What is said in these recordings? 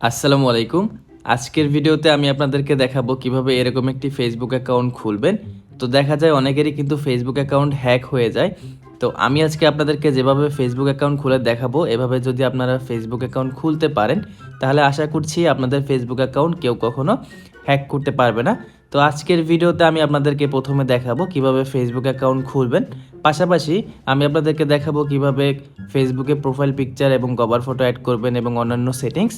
আসসালামু আলাইকুম। আজকের ভিডিওতে আমি আপনাদেরকে দেখাবো কীভাবে এরকম একটি ফেসবুক অ্যাকাউন্ট খুলবেন। তো দেখা যায় অনেকেরই কিন্তু ফেসবুক অ্যাকাউন্ট হ্যাক হয়ে যায়। তো আমি আজকে আপনাদেরকে যেভাবে ফেসবুক অ্যাকাউন্ট খুলে দেখাবো, এভাবে যদি আপনারা ফেসবুক অ্যাকাউন্ট খুলতে পারেন, তাহলে আশা করছি আপনাদের ফেসবুক অ্যাকাউন্ট কেউ কখনো হ্যাক করতে পারবে না। তো আজকের ভিডিওতে আমি আপনাদেরকে প্রথমে দেখাবো কীভাবে ফেসবুক অ্যাকাউন্ট খুলবেন। পাশাপাশি আমি আপনাদেরকে দেখাবো কীভাবে ফেসবুকে প্রোফাইল পিকচার এবং কভার ফটো অ্যাড করবেন এবং অন্যান্য সেটিংস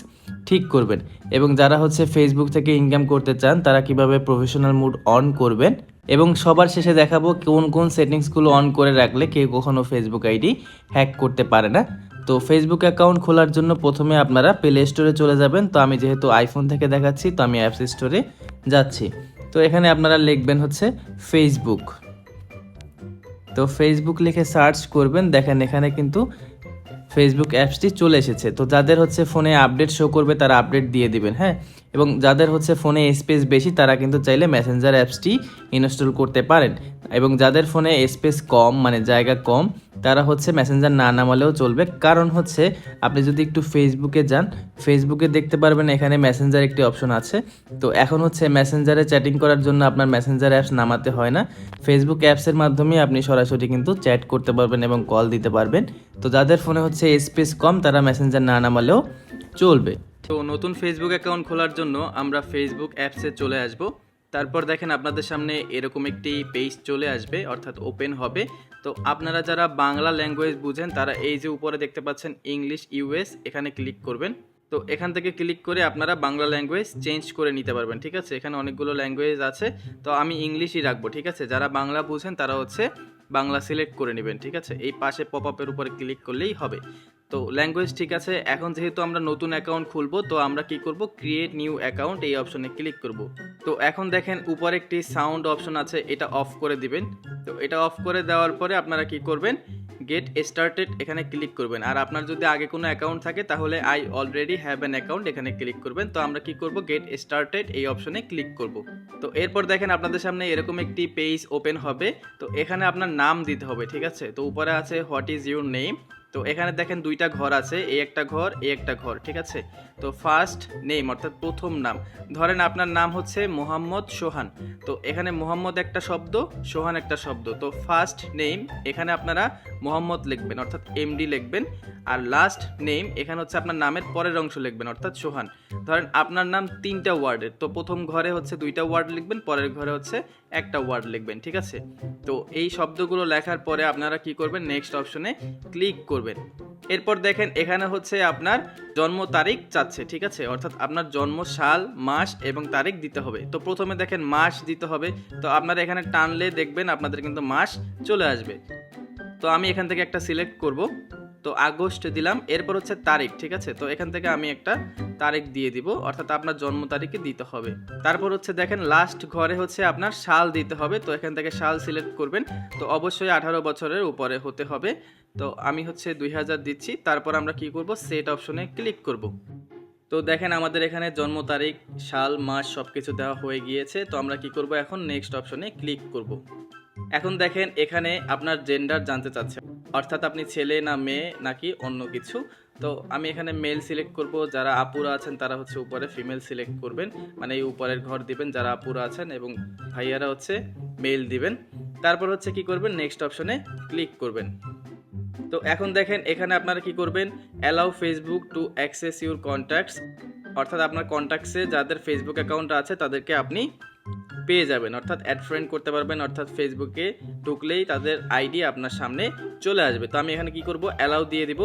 ঠিক করবেন। এবং যারা হচ্ছে ফেসবুক থেকে ইনকাম করতে চান, তারা কীভাবে প্রফেশনাল মুড অন করবেন এবং সবার শেষে দেখাবো কোন কোন সেটিংসগুলো অন করে রাখলে কেউ কখনও ফেসবুক আইডি হ্যাক করতে পারে না। তো ফেসবুক অ্যাকাউন্ট খোলার জন্য প্রথমে আপনারা প্লে স্টোরে চলে যাবেন। তো আমি যেহেতু আইফোন থেকে দেখাচ্ছি, তো আমি অ্যাপস স্টোরে যাচ্ছি। তো এখানে আপনারা লিখবেন হচ্ছে ফেসবুক তো ফেসবুক লিখে সার্চ করবেন, দেখেন এখানে কিন্তু ফেসবুক অ্যাপসটি চলে এসেছে। তো যাদের হচ্ছে ফোনে আপডেট শো করবে, তারা আপডেট দিয়ে দিবেন হ্যাঁ? এবং যাদের হচ্ছে ফোনে স্পেস বেশি, তারা কিন্তু চাইলে মেসেঞ্জার অ্যাপসটি ইনস্টল করতে পারেন। এবং যাদের ফোনে স্পেস কম মানে জায়গা কম তারা হচ্ছে মেসেঞ্জার না নামালেও চলবে। কারণ হচ্ছে আপনি যদি একটু ফেসবুকে যান ফেসবুকে দেখতে পারবেন এখানে মেসেঞ্জার একটি অপশন আছে। তো এখন হচ্ছে মেসেঞ্জারে চ্যাটিং করার জন্য আপনার মেসেঞ্জার অ্যাপস নামাতে হয় না। ফেসবুক অ্যাপসের মাধ্যমে আপনি সরাসরি কিন্তু চ্যাট করতে পারবেন এবং কল দিতে পারবেন। তো যাদের ফোনে হচ্ছে স্পেস কম, তারা মেসেঞ্জার না নামালেও চলবে। তো নতুন ফেসবুক অ্যাকাউন্ট খোলার জন্য আমরা ফেসবুক অ্যাপসে চলে আসব। তারপর দেখেন আপনাদের সামনে এরকম একটি পেজ চলে আসবে, অর্থাৎ ওপেন হবে। তো আপনারা যারা বাংলা ল্যাঙ্গুয়েজ বুঝেন, তারা এই যে উপরে দেখতে পাচ্ছেন ইংলিশ ইউএস এখানে ক্লিক করবেন। তো এখান থেকে ক্লিক করে আপনারা বাংলা ল্যাঙ্গুয়েজ চেঞ্জ করে নিতে পারবেন, ঠিক আছে? এখানে অনেকগুলো ল্যাঙ্গুয়েজ আছে। তো আমি ইংলিশই রাখব, ঠিক আছে? যারা বাংলা বুঝেন, তারা হচ্ছে বাংলা সিলেক্ট করে নেবেন, ঠিক আছে? এই পাশে পপ আপের উপরে ক্লিক করলেই হবে। তো ল্যাঙ্গুয়েজ ঠিক আছে, এখন যেহেতু আমরা নতুন অ্যাকাউন্ট খুলবো, তো আমরা কি করব? ক্রিয়েট নিউ অ্যাকাউন্ট এই অপশনে ক্লিক করব। তো এখন দেখেন উপরে একটি সাউন্ড অপশন আছে, এটা অফ করে দিবেন। তো এটা অফ করে দেওয়ার পরে আপনারা কি করবেন? গেট স্টার্টেড এখানে ক্লিক করবেন। আর আপনার যদি আগে কোনো অ্যাকাউন্ট থাকে, তাহলে I already have an account এখানে ক্লিক করবেন। তো আমরা কি করব? গেট স্টার্টেড এই অপশনে ক্লিক করব। তো এরপর দেখেন আপনাদের সামনে এরকম একটি পেজ ওপেন হবে। তো এখানে আপনার নাম দিতে হবে, ঠিক আছে? তো উপরে আছে হোয়াট ইজ ইউর নেম তো এখানে দেখেন দুইটা ঘর আছে এই একটা ঘর এই একটা ঘর, ঠিক আছে? তো ফার্স্ট নেম অর্থাৎ প্রথম নাম। ধরেন আপনার নাম হচ্ছে মোহাম্মদ সোহান। তো এখানে মোহাম্মদ একটা শব্দ, সোহান একটা শব্দ। তো ফার্স্ট নেম এখানে আপনারা মোহাম্মদ লিখবেন, অর্থাৎ এমডি লিখবেন। আর লাস্ট নেম এখানে হচ্ছে আপনার নামের পরের অংশ লিখবেন, অর্থাৎ সোহান। ধরেন আপনার নাম তিনটা ওয়ার্ডের তো প্রথম ঘরে হচ্ছে দুইটা ওয়ার্ড লিখবেন, পরের ঘরে হচ্ছে একটা ওয়ার্ড লিখবেন, ঠিক আছে? তো এই শব্দগুলো লেখার পরে আপনারা কি করবেন? নেক্সট অপশনে ক্লিক করবেন। এরপর দেখেন, এখানে হচ্ছে আপনার জন্ম তারিখ চাচ্ছে, ঠিক আছে? অর্থাৎ আপনার জন্ম, সাল, মাস এবং তারিখ দিতে হবে। তো প্রথমে দেখেন, মাস দিতে হবে। তো আপনারা এখানে টানলে দেখবেন আপনাদের কিন্তু মাস চলে আসবে। তো আমি এখান থেকে একটা সিলেক্ট করব। তো আগস্ট দিলাম, এরপর হচ্ছে তারিখ, ঠিক আছে? তো এখান থেকে আমি একটা তারিখ দিয়ে দিব, অর্থাৎ আপনার জন্ম তারিখে দিতে হবে। তারপর হচ্ছে দেখেন লাস্ট ঘরে হচ্ছে আপনার সাল দিতে হবে, তো এখান থেকে সাল সিলেক্ট করবেন, তো অবশ্যই আঠারো বছরের উপরে হতে হবে। তো আমি হচ্ছে দুই হাজার দিচ্ছি, তারপর আমরা কি করব? সেট অপশনে ক্লিক করব। তো দেখেন, আমাদের এখানে জন্ম তারিখ সাল মাস সব কিছু দেওয়া হয়ে গিয়েছে, তো আমরা কি করব এখন? নেক্সট অপশনে ক্লিক করব। এখন দেখেন এখানে আপনার জেন্ডার জানতে চাচ্ছে। অর্থাৎ আপনি ছেলে না মেয়ে, নাকি অন্য কিছু? তো আমি এখানে মেল সিলেক্ট করব। যারা আপুরা আছেন, তারা হচ্ছে উপরে ফিমেল সিলেক্ট করবেন। মানে এই উপরের ঘর দিবেন, যারা আপুরা আছেন এবং ভাইয়ারা হচ্ছে মেল দিবেন। তারপর হচ্ছে কি করবেন? নেক্সট অপশনে ক্লিক করবেন। তো এখন দেখেন, এখানে আপনারা কি করবেন? Allow Facebook to access your contacts অর্থাৎ আপনার কন্ট্যাক্টসে যাদের ফেসবুক অ্যাকাউন্ট আছে, তাদেরকে আপনি পেয়ে যাবেন। অর্থাৎ অ্যাড ফ্রেন্ড করতে পারবেন, অর্থাৎ ফেসবুকে ঢুকলেই তাদের আইডি আপনার সামনে চলে আসবে। তো আমি এখানে কি করব? অ্যালাউ দিয়ে দিব।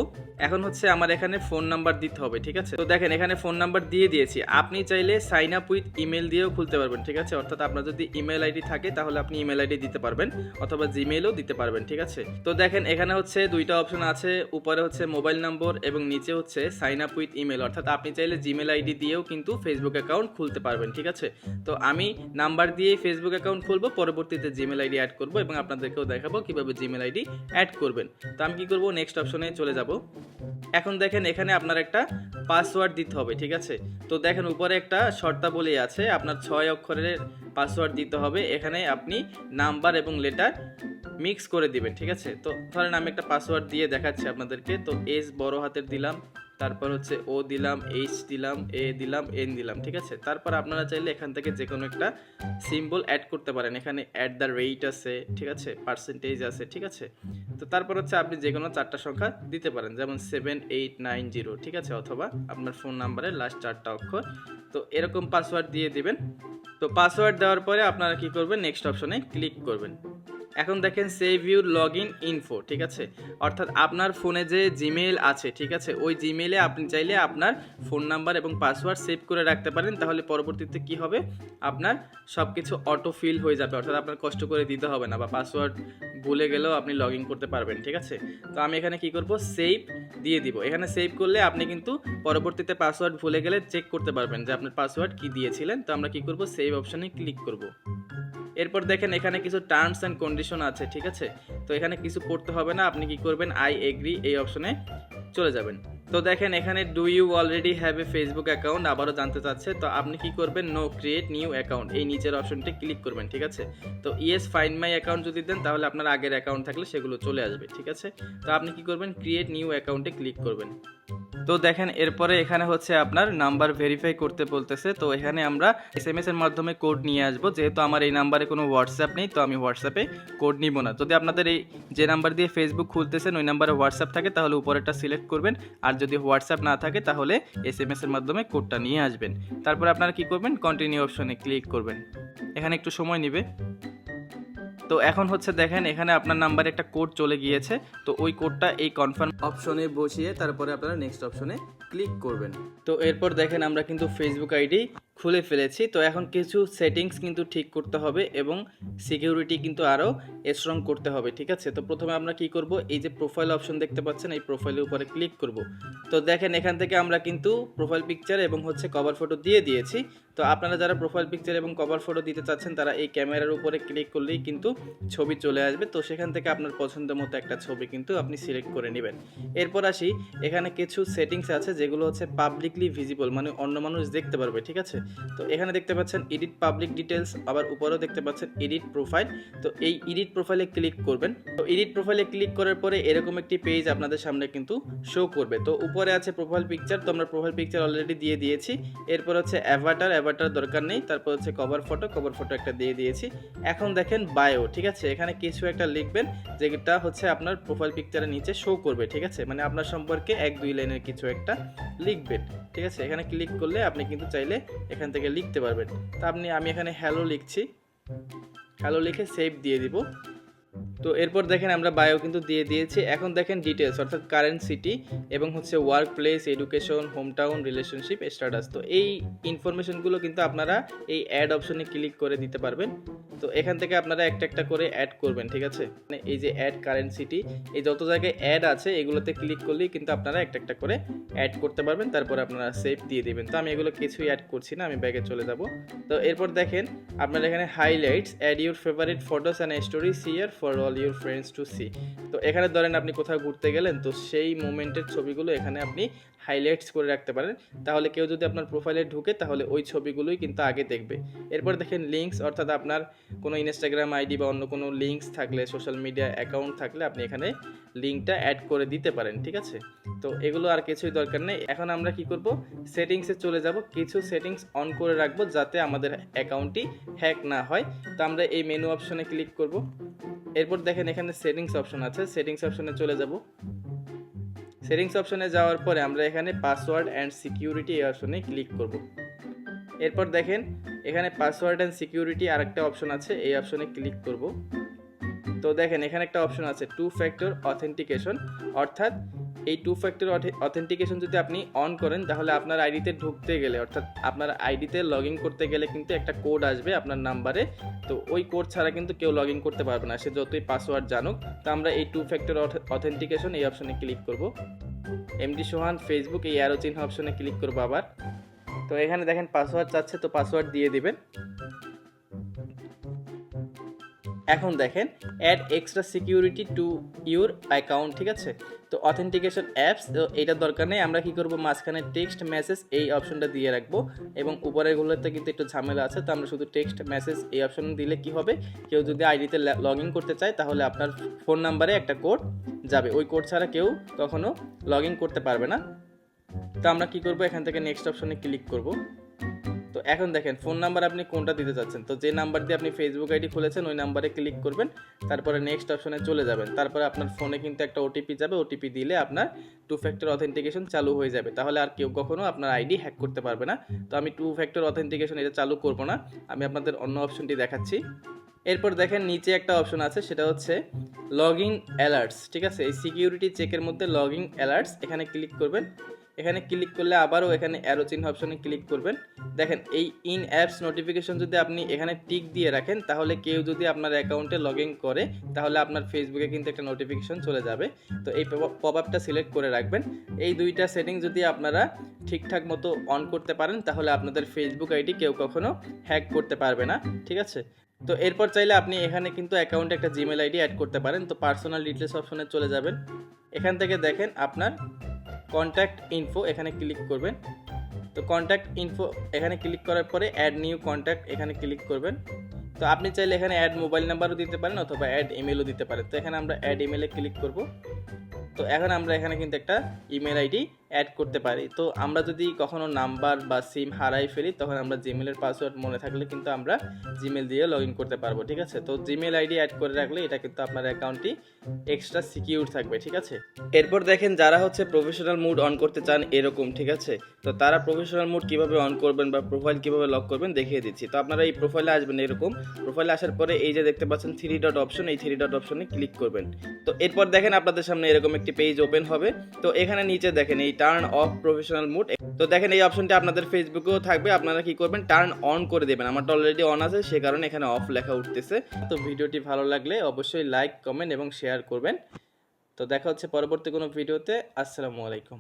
এখন হচ্ছে আমার এখানে ফোন নাম্বার দিতে হবে, ঠিক আছে? তো দেখেন, এখানে ফোন নাম্বার দিয়ে দিয়েছি। আপনি চাইলে সাইন আপ উইথ ইমেল দিয়েও খুলতে পারবেন, ঠিক আছে? অর্থাৎ আপনার যদি ইমেল আইডি থাকে, তাহলে আপনি ইমেল আইডি দিতে পারবেন অথবা জিমেইলও দিতে পারবেন, ঠিক আছে? তো দেখেন, এখানে হচ্ছে দুইটা অপশন আছে। উপরে হচ্ছে মোবাইল নম্বর এবং নিচে হচ্ছে সাইন আপ উইথ ইমেল অর্থাৎ আপনি চাইলে জিমেল আইডি দিয়েও কিন্তু ফেসবুক অ্যাকাউন্ট খুলতে পারবেন, ঠিক আছে? তো আমি নাম্বার দিয়েই ফেসবুক অ্যাকাউন্ট খুলবো, পরবর্তীতে জিমেল আইডি অ্যাড করব এবং আপনাদেরকেও দেখাবো কীভাবে জিমেল আইডি অ্যাড করবেন। তো আমি কি করব? নেক্সট অপশনে চলে যাব। এখন দেখেন এখানে আপনার একটা পাসওয়ার্ড দিতে হবে, ঠিক আছে? তো দেখেন উপরে একটা শর্তাবলী আছে, আপনার ছয় অক্ষরের পাসওয়ার্ড দিতে হবে। এখানে আপনি নাম্বার এবং লেটার মিক্স করে দিবেন, ঠিক আছে? তো ধরেন আমি একটা পাসওয়ার্ড দিয়ে দেখাচ্ছি আপনাদেরকে। তো এস বড় হাতের দিলাম তারপর হচ্ছে ও দিলাম এইচ দিলাম এ দিলাম এন দিলাম, ঠিক আছে? তারপর আপনারা চাইলে এখান থেকে যে কোনো একটা সিম্বল অ্যাড করতে পারেন। এখানে অ্যাট দ্য রেট আছে, ঠিক আছে? পার্সেন্টেজ আছে, ঠিক আছে? তো তারপর হচ্ছে আপনি যে কোনো চারটা সংখ্যা দিতে পারেন, যেমন সেভেন এইট নাইন জিরো ঠিক আছে? অথবা আপনার ফোন নাম্বারের লাস্ট চারটা অক্ষর। তো এরকম পাসওয়ার্ড দিয়ে দিবেন। তো পাসওয়ার্ড দেওয়ার পরে আপনারা কি করবেন? নেক্সট অপশনে ক্লিক করবেন। এখন দেখেন save you log in info ঠিক আছে? অর্থাৎ আপনার ফোনে যে জিমেইল আছে, ঠিক আছে? ওই জিমেইলে আপনি চাইলে আপনার ফোন নাম্বার এবং পাসওয়ার্ড সেভ করে রাখতে পারেন, তাহলে পরবর্তীতে কি হবে? আপনার সব কিছু অটো ফিল হয়ে যাবে, অর্থাৎ আপনার কষ্ট করে দিতে হবে না বা পাসওয়ার্ড ভুলে গেলেও আপনি লগ ইন করতে পারবেন, ঠিক আছে? তো আমি এখানে কি করব? সেভ দিয়ে দিব। এখানে সেভ করলে আপনি কিন্তু পরবর্তীতে পাসওয়ার্ড ভুলে গেলে চেক করতে পারবেন যে আপনার পাসওয়ার্ড কি দিয়েছিলেন। তো আমরা কি করব? সেভ অপশনে ক্লিক করব। এরপর দেখেন এখানে কিছু টার্মস অ্যান্ড কন্ডিশন আছে, ঠিক আছে? তো এখানে কিছু করতে হবে না, আপনি কি করবেন? আই এগ্রি এই অপশনে চলে যাবেন। তো দেখেন, এখানে do you already have a Facebook account আবারও জানতে চাচ্ছে, তো আপনি কি করবেন? নো ক্রিয়েট নিউ অ্যাকাউন্ট এই নিচের অপশনটি ক্লিক করবেন, ঠিক আছে? তো ইয়েস ফাইন্ড মাই অ্যাকাউন্ট যদি দেন, তাহলে আপনার আগের অ্যাকাউন্ট থাকলে সেগুলো চলে আসবে, ঠিক আছে? তো আপনি কি করবেন? ক্রিয়েট নিউ অ্যাকাউন্টে ক্লিক করবেন। তো দেখেন, এরপরে এখানে হচ্ছে আপনার নাম্বার ভেরিফাই করতে বলতেছে, তো এখানে আমরা এস এম এস এর মাধ্যমে কোড নিয়ে আসব। যেহেতু আমার এই নাম্বারে কোনো হোয়াটসঅ্যাপ নেই, তো আমি হোয়াটসঅ্যাপে কোড নিব না। যদি আপনাদের এই যে নাম্বার দিয়ে ফেসবুক খুলতেছেন, ওই নাম্বারে হোয়াটসঅ্যাপ থাকে, তাহলে উপরেরটা সিলেক্ট করবেন। আর যদি হোয়াটসঅ্যাপ না থাকে, তাহলে এস এম এর মাধ্যমে কোডটা নিয়ে আসবেন। তারপর আপনারা কি করবেন? কন্টিনিউ অপশনে ক্লিক করবেন। এখানে একটু সময় নেবে। তো এখন হচ্ছে দেখেন, এখানে আপনার নাম্বারে একটা কোড চলে গিয়েছে। তো ওই কোডটা এই কনফার্ম অপশনে বসিয়ে তারপরে আপনারা নেক্সট অপশনে ক্লিক করবেন। তো এরপর দেখেন আমরা কিন্তু ফেসবুক আইডি খুলে ফেলেছি। তো এখন কিছু সেটিংস কিন্তু ঠিক করতে হবে এবং সিকিউরিটি কিন্তু আরও স্ট্রং করতে হবে ঠিক আছে? তো প্রথমে আমরা কি করব? এই যে প্রোফাইল অপশন দেখতে পাচ্ছেন এই প্রোফাইলের উপরে ক্লিক করব। তো দেখেন এখান থেকে আমরা কিন্তু প্রোফাইল পিকচার এবং হচ্ছে কভার ফটো দিয়ে দিয়েছি। তো আপনারা যারা প্রোফাইল পিকচার এবং কভার ফটো দিতে চাচ্ছেন, তারা এই ক্যামেরার উপরে ক্লিক করলেই কিন্তু ছবি চলে আসবে। তো সেখান থেকে আপনার পছন্দ মতো একটা ছবি কিন্তু আপনি সিলেক্ট করে নেবেন। এরপর আসি, এখানে কিছু সেটিংস আছে যেগুলো হচ্ছে পাবলিকলি ভিজিবল মানে অন্য মানুষ দেখতে পারবে, ঠিক আছে? তো এখানে দেখতে পাচ্ছেন এডিট পাবলিক ডিটেলস আবার উপরেও দেখতে পাচ্ছেন এডিট প্রোফাইল তো এই এডিট প্রোফাইলে ক্লিক করবেন। তো এডিট প্রোফাইলে ক্লিক করার পরে এরকম একটি পেজ আপনাদের সামনে কিন্তু শো করবে। তো উপরে আছে প্রোফাইল পিকচার তো আমরা প্রোফাইল পিকচার অলরেডি দিয়ে দিয়েছি। এরপর হচ্ছে অ্যাভাটার অ্যাভাটার দরকার নেই। তারপর হচ্ছে কভার ফটো কভার ফটো একটা দিয়ে দিয়েছি। এখন দেখেন বায়ো ঠিক আছে? এখানে কিছু একটা লিখবেন যেটা হচ্ছে আপনার প্রোফাইল পিকচারের নিচে শো করবে, ঠিক আছে? মানে আপনার সম্পর্কে এক দুই লাইনের কিছু একটা লিখবেন, ঠিক আছে? এখানে ক্লিক করলে আপনি কিন্তু চাইলে এখান থেকে লিখতে পারবেন। তা আপনি, আমি এখানে হ্যালো লিখছি। হ্যালো লিখে সেভ দিয়ে দিব। তো এরপর দেখেন আমরা বায়ো কিন্তু দিয়ে দিয়েছি। এখন দেখেন ডিটেলস অর্থাৎ কারেন্ট সিটি এবং হচ্ছে workplace education hometown relationship status তো এই ইনফরমেশনগুলো কিন্তু আপনারা এই অ্যাড অপশনে ক্লিক করে দিতে পারবেন। তো এখান থেকে আপনারা একটা একটা করে অ্যাড করবেন, ঠিক আছে? মানে এই যে অ্যাড কারেন্ট সিটি এই যত জায়গায় অ্যাড আছে, এগুলোতে ক্লিক করলেই কিন্তু আপনারা একটা একটা করে অ্যাড করতে পারবেন। তারপর আপনারা সেভ দিয়ে দিবেন। তো আমি এগুলো কিছুই অ্যাড করছি না, আমি ব্যাগে চলে যাব। তো এরপর দেখেন, আপনারা এখানে highlights add your favourite photos and stories here for all your friends to see তো এখানে ধরেন আপনি কোথাও ঘুরতে গেলেন, তো সেই মোমেন্টের ছবিগুলো এখানে আপনি হাইলাইটস করে রাখতে পারেন। তাহলে কেউ যদি আপনার প্রোফাইলে ঢুকে, তাহলে ওই ছবিগুলোই কিন্তু আগে দেখবে। এরপর দেখেন লিঙ্কস অর্থাৎ আপনার কোনো ইনস্টাগ্রাম আইডি বা অন্য কোনো লিঙ্কস থাকলে সোশ্যাল মিডিয়া অ্যাকাউন্ট থাকলে আপনি এখানে লিঙ্কটা অ্যাড করে দিতে পারেন, ঠিক আছে? তো এগুলো আর কিছুই দরকার নেই। এখন আমরা কি করব? সেটিংসে চলে যাব। কিছু সেটিংস অন করে রাখব যাতে আমাদের অ্যাকাউন্টটি হ্যাক না হয়। তো আমরা এই মেনু অপশনে ক্লিক করব। এরপর দেখেন এখানে সেটিংস অপশন আছে। সেটিংস অপশনে চলে যাব। সেটিংস অপশনে যাওয়ার পরে আমরা এখানে পাসওয়ার্ড অ্যান্ড সিকিউরিটি এই অপশনে ক্লিক করব। এরপর দেখেন, এখানে পাসওয়ার্ড অ্যান্ড সিকিউরিটি আরেকটা অপশন আছে, এই অপশনে ক্লিক করব। তো দেখেন, এখানে একটা অপশন আছে টু ফ্যাক্টর অথেন্টিকেশন অর্থাৎ এই টু ফ্যাক্টর অথেন্টিকেশন যদি আপনি অন করেন, তাহলে আপনার আইডিতে ঢুকতে গেলে, অর্থাৎ আপনার আইডিতে লগ ইন করতে গেলে কিন্তু একটা কোড আসবে আপনার নাম্বারে তো ওই কোড ছাড়া কিন্তু কেউ লগ ইন করতে পারবে না, সে যতই পাসওয়ার্ড জানুক। তো আমরা এই টু ফ্যাক্টর অথেন্টিকেশন এই অপশনে ক্লিক করব। এমডি সোহান ফেসবুক এই অ্যারো চিহ্ন অপশনে ক্লিক করব আবার। তো এখানে দেখেন পাসওয়ার্ড চাচ্ছে, তো পাসওয়ার্ড দিয়ে দিবেন। এখন দেখেন add extra security to your account ঠিক আছে? তো অথেন্টিকেশন অ্যাপস তো এইটার দরকার নেই, আমরা কী করব? মাঝখানে টেক্সট মেসেজ এই অপশনটা দিয়ে রাখব এবং উপরেরগুলোতে কিন্তু একটু ঝামেলা আছে, তো আমরা শুধু টেক্সট মেসেজ এই অপশন দিলে কি হবে? কেউ যদি আইডিতে লগ ইন করতে চায়, তাহলে আপনার ফোন নাম্বারে একটা কোড যাবে। ওই কোড ছাড়া কেউ কখনো লগ ইন করতে পারবে না। তো আমরা কি করব? এখান থেকে নেক্সট অপশনে ক্লিক করব। এখন দেখেন ফোন নাম্বার আপনি কোনটা দিতে চাচ্ছেন? তো যে নাম্বার দিয়ে আপনি ফেসবুক আইডি খুলেছেন, ওই নাম্বারে ক্লিক করবেন, তারপরে নেক্সট অপশনে চলে যাবেন। তারপরে আপনার ফোনে কিন্তু একটা ওটিপি যাবে ওটিপি দিলে আপনার টু ফ্যাক্টর অথেন্টিকেশন চালু হয়ে যাবে। তাহলে আর কেউ কখনো আপনার আইডি হ্যাক করতে পারবে না। তো আমি টু ফ্যাক্টর অথেন্টিকেশন এটা চালু করব না। আমি আপনাদের অন্য অপশনটি দেখাচ্ছি। এরপর দেখেন, নিচে একটা অপশন আছে, সেটা হচ্ছে লগইন অ্যালার্টস ঠিক আছে? এই সিকিউরিটি চেকের মধ্যে লগইন অ্যালার্টস এখানে ক্লিক করবেন। এখানে ক্লিক করলে আবারও এখানে অ্যারো চিহ্ন অপশনে ক্লিক করবেন। দেখেন, এই ইন অ্যাপস নোটিফিকেশন যদি আপনি এখানে টিক দিয়ে রাখেন, তাহলে কেউ যদি আপনার অ্যাকাউন্টে লগ ইন করে, তাহলে আপনার ফেসবুকে কিন্তু একটা নোটিফিকেশন চলে যাবে। তো এই পপ আপটা সিলেক্ট করে রাখবেন। এই দুইটা সেটিং যদি আপনারা ঠিকঠাক মতো অন করতে পারেন, তাহলে আপনাদের ফেসবুক আইডি কেউ কখনো হ্যাক করতে পারবে না, ঠিক আছে? তো এরপর চাইলে আপনি এখানে কিন্তু অ্যাকাউন্টে একটা জিমেল আইডি অ্যাড করতে পারেন। তো পার্সোনাল ডিটেলস অপশনে চলে যাবেন। এখান থেকে দেখেন আপনার কন্ট্যাক্ট ইনফো এখানে ক্লিক করবেন। তো কন্ট্যাক্ট ইনফো এখানে ক্লিক করার পরে অ্যাড নিউ কন্ট্যাক্ট এখানে ক্লিক করবেন। তো আপনি চাইলে এখানে অ্যাড মোবাইল নাম্বারও দিতে পারেন অথবা অ্যাড ইমেলও দিতে পারেন। তো এখানে আমরা অ্যাড ইমেলে ক্লিক করব। তো এখন আমরা এখানে কিন্তু একটা ইমেল আইডি অ্যাড করতে পারি। তো আমরা যদি কখনো নাম্বার বা সিম হারাই ফেলি, তখন আমরা জিমেলের পাসওয়ার্ড মনে থাকলে কিন্তু আমরা জিমেল দিয়ে লগ ইন করতে পারব, ঠিক আছে? তো জিমেল আইডি অ্যাড করে রাখলে এটা কিন্তু আপনার অ্যাকাউন্টটি এক্সট্রা সিকিউর থাকবে, ঠিক আছে? এরপর দেখেন যারা হচ্ছে প্রফেশনাল মুড অন করতে চান এরকম, ঠিক আছে? তো তারা প্রফেশনাল মুড কীভাবে অন করবেন বা প্রোফাইল কীভাবে লক করবেন দেখিয়ে দিচ্ছি। তো আপনারা এই প্রোফাইলে আসবেন এরকম। প্রোফাইলে আসার পরে এই যে দেখতে পাচ্ছেন থ্রি ডট অপশন এই থ্রি ডট অপশনে ক্লিক করবেন। তো এরপর দেখেন আপনাদের সামনে এরকম একটি পেজ ওপেন হবে। তো এখানে নিচে দেখেন এই টার্ন অফ প্রফেশনাল মুড তো দেখেন এই অপশনটি আপনাদের ফেসবুকেও থাকবে। আপনারা কি করবেন? টার্ন অন করে দেবেন। আমার তো অলরেডি অন আছে, সে কারণে এখানে অফ লেখা উঠতেছে। তো ভিডিওটি ভালো লাগলে অবশ্যই লাইক কমেন্ট এবং শেয়ার করবেন। তো দেখা হচ্ছে পরবর্তী কোনো ভিডিওতে আসসালামু আলাইকুম।